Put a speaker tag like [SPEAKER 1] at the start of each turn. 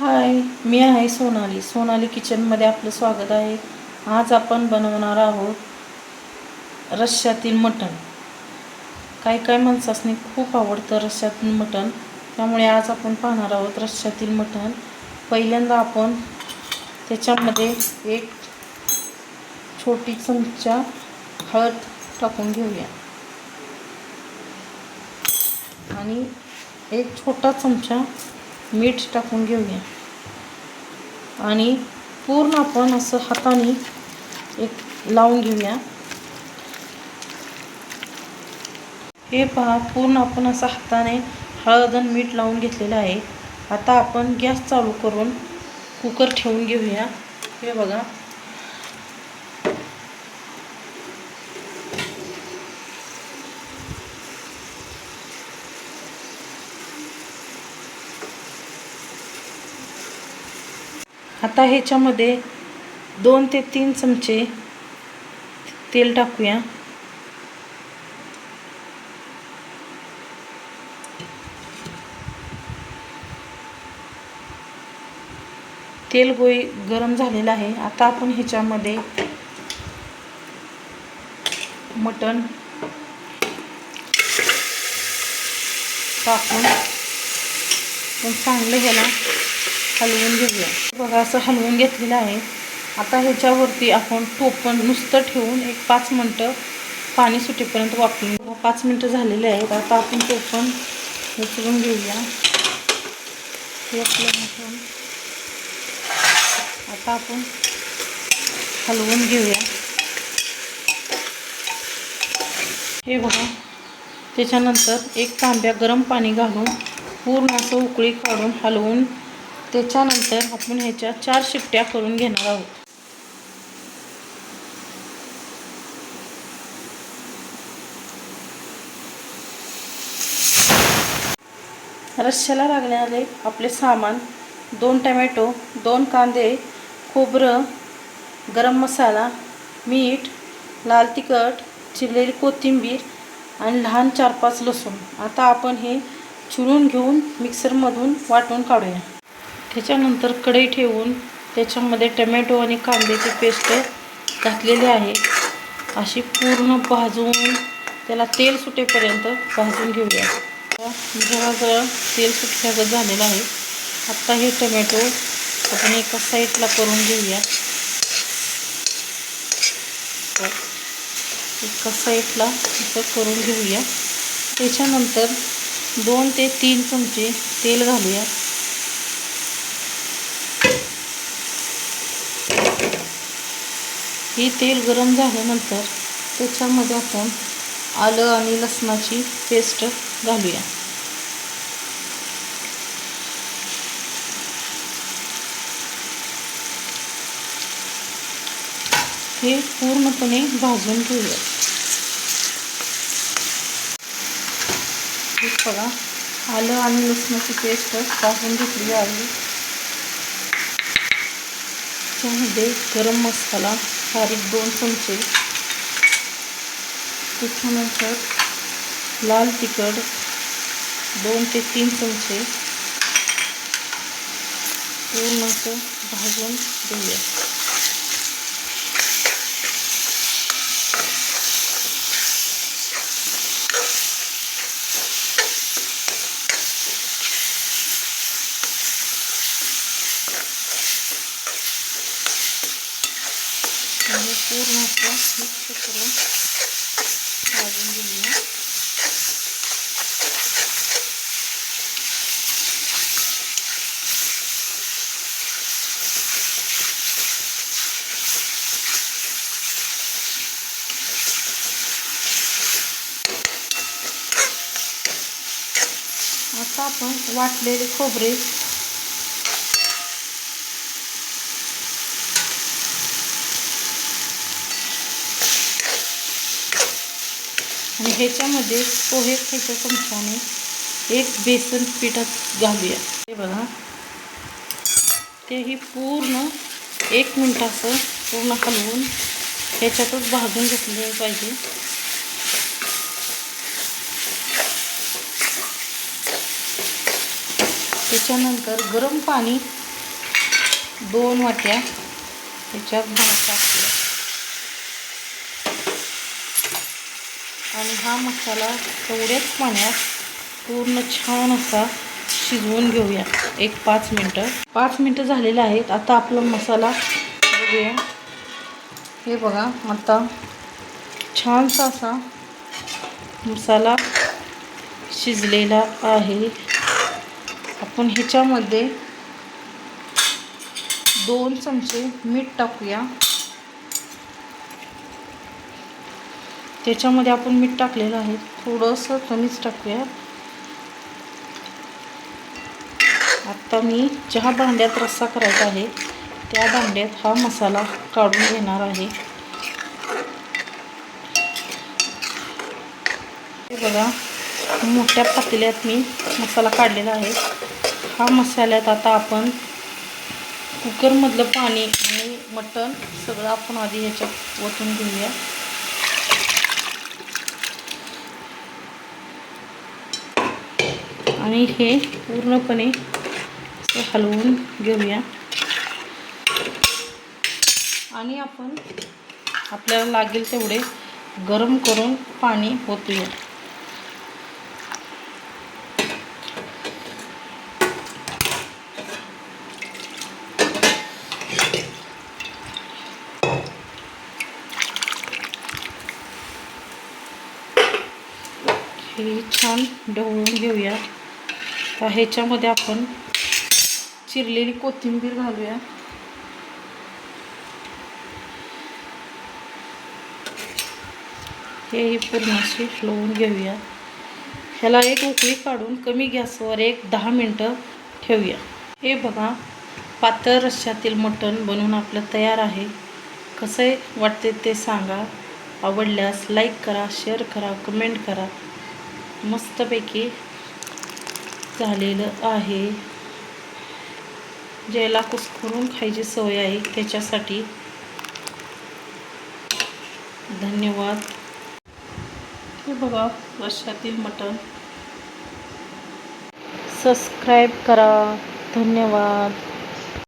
[SPEAKER 1] हाय मी आहे सोनाली. सोनाली किचनमध्ये आपलं स्वागत आहे. आज आपण बनवणार आहोत रश्श्यातील मटण. काही काही माणसासनी खूप आवडतं रश्श्यातील मटण. त्यामुळे आज आपण पाहणार आहोत रश्श्यातील मटण. पहिल्यांदा आपण त्याच्यामध्ये एक छोटी चमचा हळद टाकून घेऊया. आणि एक छोटा चमचा मीठ टाकून घेऊया आणि पूर्ण आपण असं हाताने एक लावून घेऊया. हे पहा पूर्ण आपण असं हाताने हळद आणि मीठ लावून घेतलेलं आहे. आता आपण गॅस चालू करून कुकर ठेवून घेऊया. हे बघा. आता ह्याच्यामध्ये दोन ते तीन चमचे तेल टाकूया. तेल गोई गरम झालेलं आहे. आता आपण ह्याच्यामध्ये मटण टाकून. पण चांगलं ह्याला हलवून घेऊया. बघा असं हलवून घेतलेलं आहे. आता ह्याच्यावरती आपण टोपण नुसतं ठेवून एक पाच मिनटं पाणी सुटेपर्यंत वापरून पाच मिनटं झालेले आहेत. आता आपण टोपण उचलून घेऊया. हे आपलं आता आपण हलवून घेऊया. हे बघा त्याच्यानंतर एक तांब्या गरम पाणी घालून पूर्ण असं उकळी काढून हलवून त्याच्यानंतर आपण ह्याच्या चार शिट्ट्या करून घेणार आहोत. रश्श्याला लागणारे आपले सामान दोन टमॅटो दोन कांदे खोबरं गरम मसाला मीठ लाल तिखट चिरलेली कोथिंबीर आणि लहान चार पाच लसूण. आता आपण हे चुरून घेऊन मिक्सरमधून वाटून काढूया. त्याच्यानंतर कढई ठेवून त्याच्यामध्ये टमॅटो आणि कांद्याची पेस्ट घातलेली आहे. अशी पूर्ण भाजून त्याला तेल सुटेपर्यंत भाजून घेऊया. जरा जरा तेल सुटल्यागत झालेलं आहे. आत्ता हे टमॅटो आपण एका साईडला करून घेऊया. तर एका साईडला असं करून घेऊया. त्याच्यानंतर दोन ते तीन चमचे तेल घालूया. हे तेल गरम झाल्यानंतर त्याच्यामध्ये आपण आलं आणि लसणाची पेस्ट घालूया. हे पूर्णपणे भाजून घेऊया. बघा आलं आणि लसणाची पेस्ट भाजून घेतली आहे. त्यामध्ये गरम मसाला बारीक दोन चमचे. त्याच्यानंतर लाल तिखट दोन ते तीन चमचे. पूर्ण असं भाजून घेऊया. आणि पूर्ण असं मिक्स करून भाजून घेऊया. आता आपण वाटलेले खोबरे ह्याच्यामध्ये पोहे खायच्या चमच्याने एक बेसन पिठात घालूया. हे बघा. तेही पूर्ण एक मिनटाचं पूर्ण हलवून ह्याच्यातच भाजून घेतले पाहिजे. त्याच्यानंतर गरम पाणी दोन वाट्या ह्याच्यात भात टाकूया. आणि हा मसाला तेवढ्याच पाण्यात पूर्ण छान असा शिजवून घेऊया. एक पाच मिनटं. पाच मिनटं झालेलं आहेत. आता आपला मसाला बघूया. हे बघा आता छानसा असा मसाला शिजलेला आहे. आपण ह्याच्यामध्ये दोन चमचे मीठ टाकूया. त्याच्यामध्ये आपण मीठ टाकलेलं आहे. थोडंसं कमीच टाकूया. आत्ता मी ज्या भांड्यात रस्सा करायचा आहे त्या भांड्यात हा मसाला काढून घेणार आहे. हे बघा मोठ्या पातेल्यात मी मसाला काढलेला आहे. हा मसाल्यात आता आपण कुकरमधलं पाणी आणि मटण सगळं आपण आधी ह्याच्यात ओतून घेऊया. आणि हे पूर्णपणे हलवून घेऊया. आणि आपण आपल्याला लागेल तेवढे गरम करून पाणी ओतूया. हे छान ढवळून घेऊया. तर ह्याच्यामध्ये आपण चिरलेली कोथिंबीर घालूया. हे पूर्ण अशी हलवून घेऊया. ह्याला एक उकळी काढून कमी गॅसवर एक दहा मिनटं ठेवूया. हे बघा पातळ रश्श्यातील मटण बनवून आपलं तयार आहे. कसं वाटते ते सांगा. आवडल्यास लाईक करा शेअर करा कमेंट करा. मस्तपैकी झालेलं आहे. ज्याला कुस्करून खायची सवय आहे त्याच्यासाठी धन्यवाद. हे बघा वर्षातील मटण. सबस्क्राईब करा. धन्यवाद.